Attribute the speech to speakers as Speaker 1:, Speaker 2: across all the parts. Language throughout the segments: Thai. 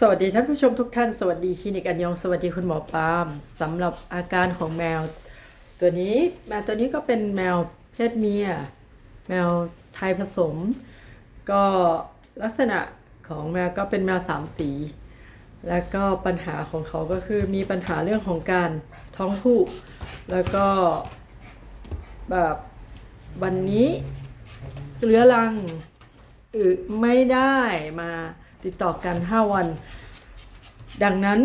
Speaker 1: สวัสดีท่านผู้ชมทุกท่าน สวัสดีคลินิกอันยอง สวัสดีคุณหมอปาล์มสำหรับอาการของแมว ตัวนี้แมวตัวนี้ก็เป็นแมวเพศเมีย แมวไทยผสม ก็ลักษณะของแมวก็เป็นแมวสามสี แล้วก็ปัญหาของเขาก็คือมีปัญหาเรื่องของการท้องผูกแล้วก็แบบวันนี้เรื้อรังอึไม่ได้มา ติดต่อกัน 5 วัน ดังนั้น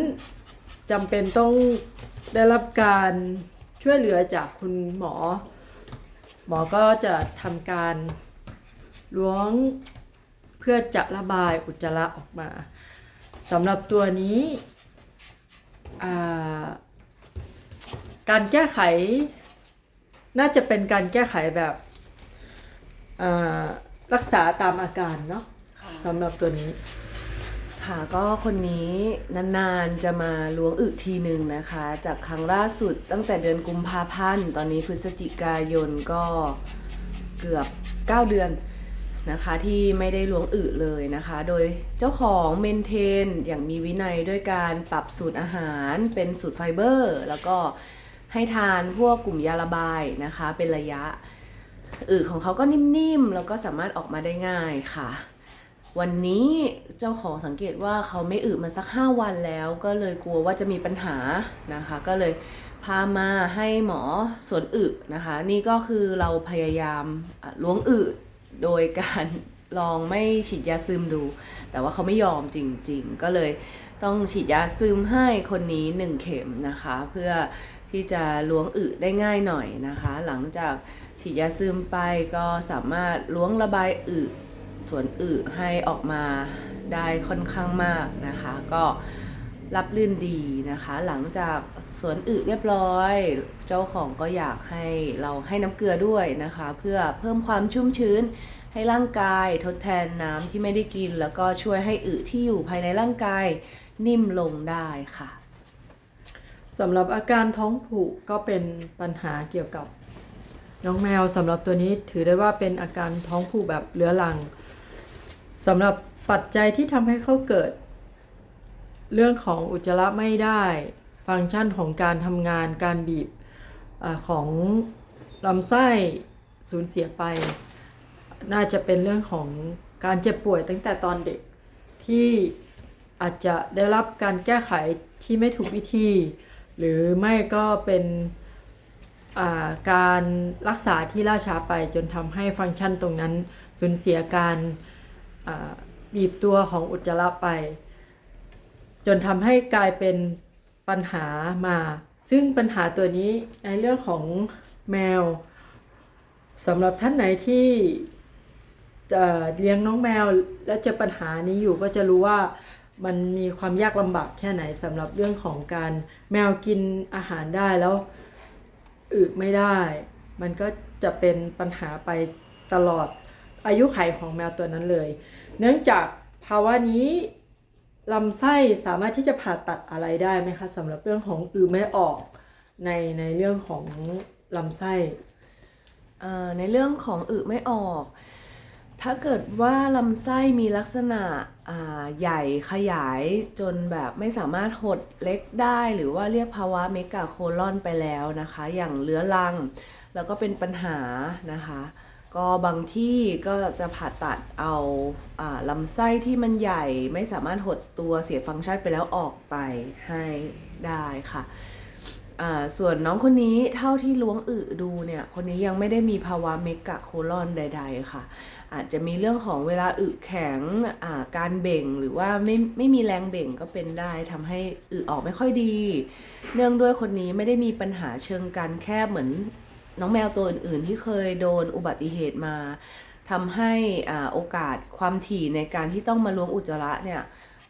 Speaker 1: จำเป็นต้องได้รับการช่วยเหลือจากคุณหมอ หมอก็จะทำการล้วงเพื่อจะระบายอุจจาระออกมาสำหรับตัวนี้อ่าการแก้ไข น่าจะเป็นการแก้ไขแบบอ่ารักษาตามอาการเนาะสำหรับตัวนี้
Speaker 2: ค่ะ ก็คนนี้นานๆจะมาล้วงอึทีหนึ่งนะคะ จากครั้งล่าสุดตั้งแต่เดือนกุมภาพันธ์ ตอนนี้พฤศจิกายนก็เกือบ 9 เดือนนะคะที่ไม่ได้ล้วงอึเลยนะคะ โดยเจ้าของเมนเทนอย่างมีวินัยด้วยการปรับสูตรอาหารเป็นสูตรไฟเบอร์ แล้วก็ให้ทานพวกกลุ่มยาระบายนะคะ เป็นระยะ อึของเขาก็นิ่มๆ แล้วก็สามารถออกมาได้ง่ายค่ะ วันนี้เจ้าของสังเกตว่าเขาไม่อึมาสัก 5 วันแล้ว ก็เลยกลัวว่าจะมีปัญหานะคะ ก็เลยพามาให้หมอสวนอึนะคะ นี่ก็คือเราพยายามล้วงอึโดยการลองไม่ฉีดยาซึมดู แต่ว่าเขาไม่ยอมจริง ๆ ก็เลยต้องฉีดยาซึมให้คนนี้ 1 เข็มนะคะ เพื่อที่จะล้วงอึได้ง่ายหน่อยนะคะ หลังจากฉีดยาซึมไปก็สามารถล้วงระบายอึ ส่วนอึให้ออกมาได้ค่อนข้างมากนะคะ ก็รับลื่นดีนะคะ หลังจากสวนอึเรียบร้อย เจ้าของก็อยากให้เราให้น้ำเกลือด้วยนะคะ เพื่อเพิ่มความชุ่มชื้นให้ร่างกายทดแทนน้ำที่ไม่ได้กิน แล้วก็ช่วยให้อึที่อยู่ภายในร่างกายนิ่มลงได้ค่ะ
Speaker 1: สำหรับอาการท้องผูกก็เป็นปัญหาเกี่ยวกับน้องแมวสำหรับตัวนี้ถือได้ว่าเป็นอาการท้องผูกแบบเรื้อรัง สำหรับปัจจัยที่ทำให้เขาเกิด เรื่องของอุจจาระไม่ได้ ฟังก์ชันของการทำงานการบีบอของลำไส้สูญเสียไป น่าจะเป็นเรื่องของการเจ็บป่วยตั้งแต่ตอนเด็กที่อาจจะได้รับการแก้ไขที่ไม่ถูกวิธี หรือไม่ก็เป็นาการรักษาที่ล่าช้าไปจนทำให้ฟังก์ชันตรงนั้นสูญเสียการ บีบตัวของอุจจาระไป จนทำให้กลายเป็นปัญหามา ซึ่งปัญหาตัวนี้ในเรื่องของแมวสำหรับท่านไหนที่จะเลี้ยงน้องแมวและเจอปัญหานี้อยู่ก็จะรู้ว่ามันมีความยากลำบากแค่ไหนสำหรับเรื่องของการแมวกินอาหารได้แล้วอึไม่ได้ มันก็จะเป็นปัญหาไปตลอด อายุไขของแมวตัวนั้นเลย เนื่องจากภาวะนี้ลำไส้สามารถที่จะผ่าตัดอะไรได้ไหมคะสำหรับเรื่องของอึไม่ออกในในเรื่องของลำไส้
Speaker 2: ในเรื่องของอึไม่ออก ถ้าเกิดว่าลำไส้มีลักษณะใหญ่ขยายจนแบบไม่สามารถหดเล็กได้หรือว่าเรียกภาวะเมกาโคลอนไปแล้วนะคะ อย่างเรื้อรัง แล้วก็เป็นปัญหานะคะ ก็บางที่ก็จะผ่าตัดเอาอาลำไส้ที่มันใหญ่ไม่สามารถหดตัวเสียฟังก์ชันไปแล้วออกไปให้ได้ค่ะ ส่วนน้องคนนี้เท่าที่ล้วงอึดูเนี่ย คนนี้ยังไม่ได้มีภาวะเมกะโคลอนใด ๆ ค่ะ อาจจะมีเรื่องของเวลาอึแข็งการเบ่งหรือว่าไม่ไม่มีแรงเบ่งก็เป็นได้ทำให้อึออกไม่ค่อยดี เนื่องด้วยคนนี้ไม่ได้มีปัญหาเชิงการแคบเหมือน น้องแมวตัวอื่น ๆ ที่เคยโดนอุบัติเหตุมาทำให้อาโอกาสความถี่ในการที่ต้องมาล้วงอุจจาระเนี่ย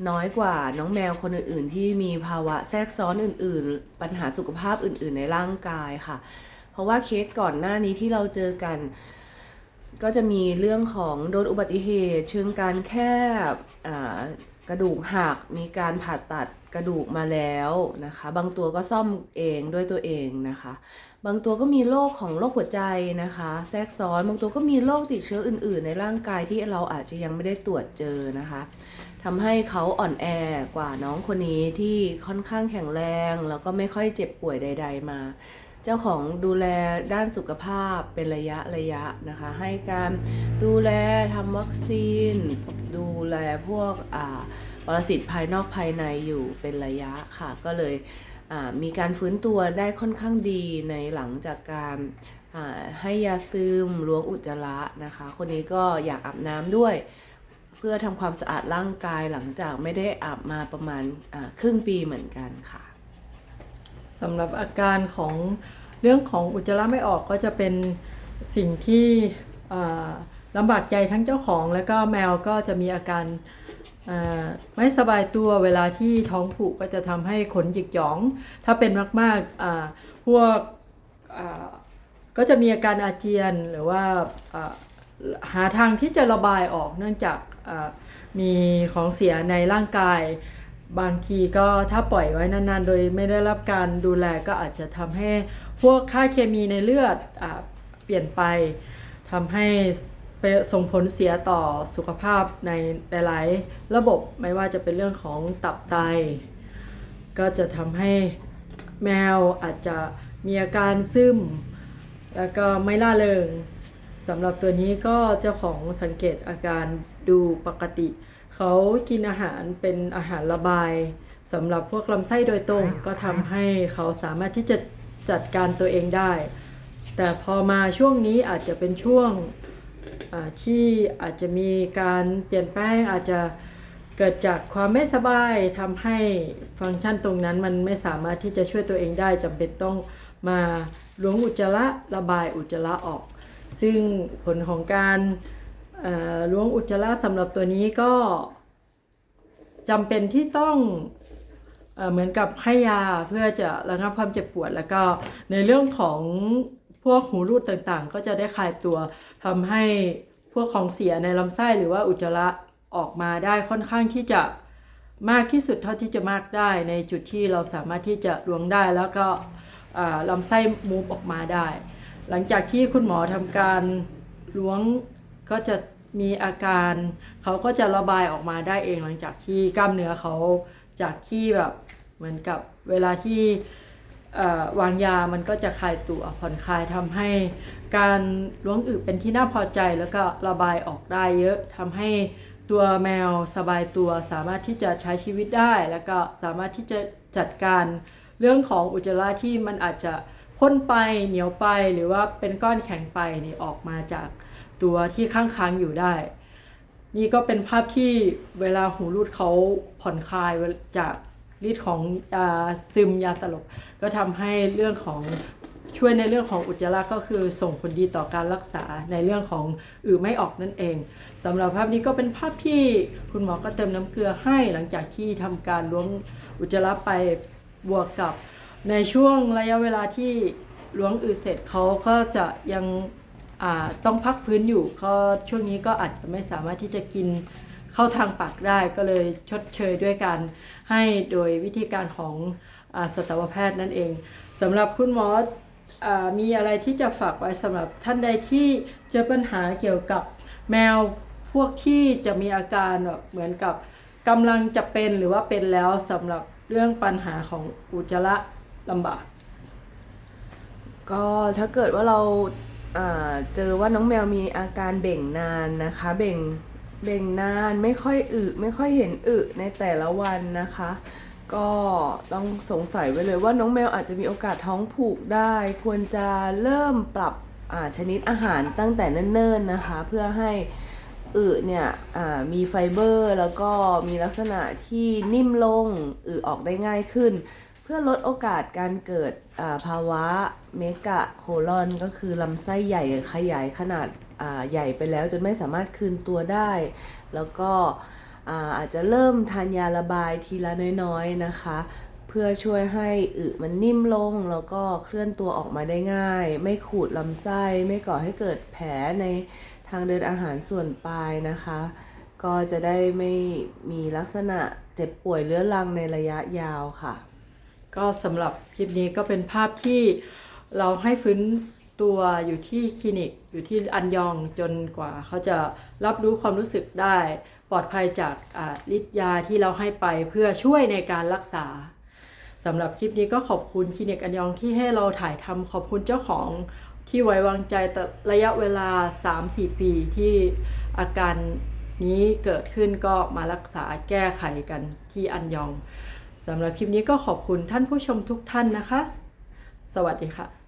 Speaker 2: น้อยกว่าน้องแมวคนอื่น ๆ ที่มีภาวะแทรกซ้อนอื่น ๆ ปัญหาสุขภาพอื่น ๆ ในร่างกายค่ะ เพราะว่าเคสก่อนหน้านี้ที่เราเจอกัน ก็จะมีเรื่องของโดนอุบัติเหตุ เชิงการแคบกระดูกหักมีการผ่าตัด กระดูกมาแล้วนะคะ บางตัวก็ซ่อมเองด้วยตัวเองนะคะ บางตัวก็มีโรคของโรคหัวใจนะคะ แทรกซ้อน บางตัวก็มีโรคติดเชื้ออื่น ๆ ในร่างกายที่เราอาจจะยังไม่ได้ตรวจเจอนะคะทำให้เขาอ่อนแอกว่าน้องคนนี้ที่ค่อนข้างแข็งแรง แล้วก็ไม่ค่อยเจ็บป่วยใด ๆ มา เจ้าของดูแลด้านสุขภาพเป็นระยะระยะนะคะ ให้การดูแลทำวัคซีน ดูแลพวกอ่า รสิตภายนอกภายในอยู่เป็นระยะค่ะ ก็เลยมีการฟื้นตัวได้ค่อนข้างดีในหลังจากการให้ยาซึมล้วงอุจจาระนะคะ คนนี้ก็อยากอาบน้ำด้วย เพื่อทำความสะอาดร่างกายหลังจากไม่ได้อาบมาประมาณครึ่งปีเหมือนกันค่ะ
Speaker 1: สำหรับอาการของเรื่องของอุจจาระไม่ออกก็จะเป็นสิ่งที่ลำบากใจทั้งเจ้าของ แล้วก็แมวก็จะมีอาการ ไม่สบายตัวเวลาที่ท้องผูกก็จะทำให้ขนหยิกหยอง ถ้าเป็นมากๆพวกก็จะมีอาการอาเจียนหรือว่าหาทางที่จะระบายออกเนื่องจากมีของเสียในร่างกาย บางทีก็ถ้าปล่อยไว้นานๆ โดยไม่ได้รับการดูแลก็อาจจะทำให้พวกค่าเคมีในเลือดอเปลี่ยนไปทำให้ ไปส่งผลเสียต่อสุขภาพในหลาย ๆ ระบบไม่ว่าจะเป็นเรื่องของตับไต ก็จะทำให้แมวอาจจะมีอาการซึม แล้วก็ไม่ล่าเริงสำหรับตัวนี้ก็เจ้าของสังเกตอาการดูปกติ เขากินอาหารเป็นอาหารระบายสำหรับพวกลำไส้โดยตรงก็ทำให้เขาสามารถที่จะจัดการตัวเองได้ แต่พอมาช่วงนี้อาจจะเป็นช่วง ที่อาจจะมีการเปลี่ยนแปลงอาจจะเกิดจากความไม่สบายทำให้ฟังก์ชันตรงนั้นมันไม่สามารถที่จะช่วยตัวเองได้จำเป็นต้องมาล้วงอุจจาระระบายอุจจาระออก ซึ่งผลของการล้วงอุจจาระสำหรับตัวนี้ก็จำเป็นที่ต้องเอเหมือนกับให้ยาเพื่อจะระงับความเจ็บปวด แล้วก็ในเรื่องของ วกหูรูดต่างๆ ก็จะได้คลายตัวทำให้พวกของเสียในลำไส้หรือว่าอุจจาระออกมาได้ค่อนข้างที่จะมากที่สุดเท่าที่จะมากได้ ในจุดที่เราสามารถที่จะล้วงได้แล้วก็ลำไส้มูฟออกมาได้ หลังจากที่คุณหมอทำการล้วงก็จะมีอาการเขาก็จะระบายออกมาได้เองหลังจากที่กล้ามเนื้อเขาจากที่แบบเหมือนกับเวลาที่ วางยามันก็จะคลายตัวผ่อนคลายทำให้การล้วงอึเป็นที่น่าพอใจแล้วก็ระบายออกได้เยอะทำให้ตัวแมวสบายตัวสามารถที่จะใช้ชีวิตได้ แล้วก็สามารถที่จะจัดการเรื่องของอุจจาระที่มันอาจจะพ่นไปเหนียวไปหรือว่าเป็นก้อนแข็งไปนี่ออกมาจากตัวที่ข้างค้างอยู่ได้ นี่ก็เป็นภาพที่เวลาหูรูดเขาผ่อนคลายจาก ฤทธิ์ของยาซึมยาตลบก็ทำให้เรื่องของช่วยในเรื่องของอุจจาระก็คือส่งผลดีต่อการรักษาในเรื่องของอือไม่ออกนั่นเองสำหรับภาพนี้ก็เป็นภาพที่คุณหมอก็เติมน้ำเกลือให้หลังจากที่ทำการล้วงอุจจาระไปบวกกับ ในช่วงระยะเวลาที่ล้วงอือเสร็จเขาก็จะยังต้องพักฟื้นอยู่ก็ช่วงนี้ก็อาจจะไม่สามารถที่จะกิน เข้าทางปากได้ก็เลยชดเชยด้วยการให้โดยวิธีการของอสัตวแพทย์นั่นเองสำหรับคุณหมออมีอะไรที่จะฝากไว้สำหรับท่านใดที่เจอปัญหาเกี่ยวกับแมวพวกที่จะมีอาการแบบเหมือนกับกำลังจะเป็นหรือว่าเป็นแล้วสำหรับเรื่องปัญหาของอุจจาระลำบาก
Speaker 2: ก็ถ้าเกิดว่าเราเจอว่าน้องแมวมีอาการเบ่งนานนะคะ เบ่ง เบ่งนานไม่ค่อยอึไม่ค่อยเห็นอึในแต่ละวันนะคะ ก็ต้องสงสัยไว้เลยว่าน้องแมวอาจจะมีโอกาสท้องผูกได้ ควรจะเริ่มปรับชนิดอาหารตั้งแต่เนิ่นๆนะคะ เพื่อให้อึเนี่ยมีไฟเบอร์ แล้วก็มีลักษณะที่นิ่มลงอึออกได้ง่ายขึ้น เพื่อลดโอกาสการเกิดภาวะเมกะโคลอนก็คือลำไส้ใหญ่ขยายขนาด ใหญ่ไปแล้วจนไม่สามารถคืนตัวได้ แล้วก็อาอาจจะเริ่มทานยาระบายทีละน้อยๆนะคะ เพื่อช่วยให้อึมันนิ่มลงแล้วก็เคลื่อนตัวออกมาได้ง่าย ไม่ขูดลำไส้ไม่ก่อให้เกิดแผลในทางเดินอาหารส่วนปลายนะคะ ก็จะได้ไม่มีลักษณะเจ็บป่วยเรื้อรังในระยะยาวค่ะ
Speaker 1: ก็สำหรับคลิปนี้ก็เป็นภาพที่เราให้ฟื้น ตัวอยู่ที่คลินิกอยู่ที่อันยองจนกว่าเขาจะรับรู้ความรู้สึกได้ ปลอดภัยจากฤทธิ์ยาที่เราให้ไปเพื่อช่วยในการรักษาสำหรับคลิปนี้ก็ขอบคุณคลินิกอันยองที่ให้เราถ่ายทำขอบคุณเจ้าของที่ไว้วางใจแต่ระยะเวลา 3-4 ปีที่อาการนี้เกิดขึ้นก็มารักษาแก้ไขกันที่อันยองสำหรับคลิปนี้ก็ขอบคุณท่านผู้ชมทุกท่านนะคะ สวัสดีค่ะ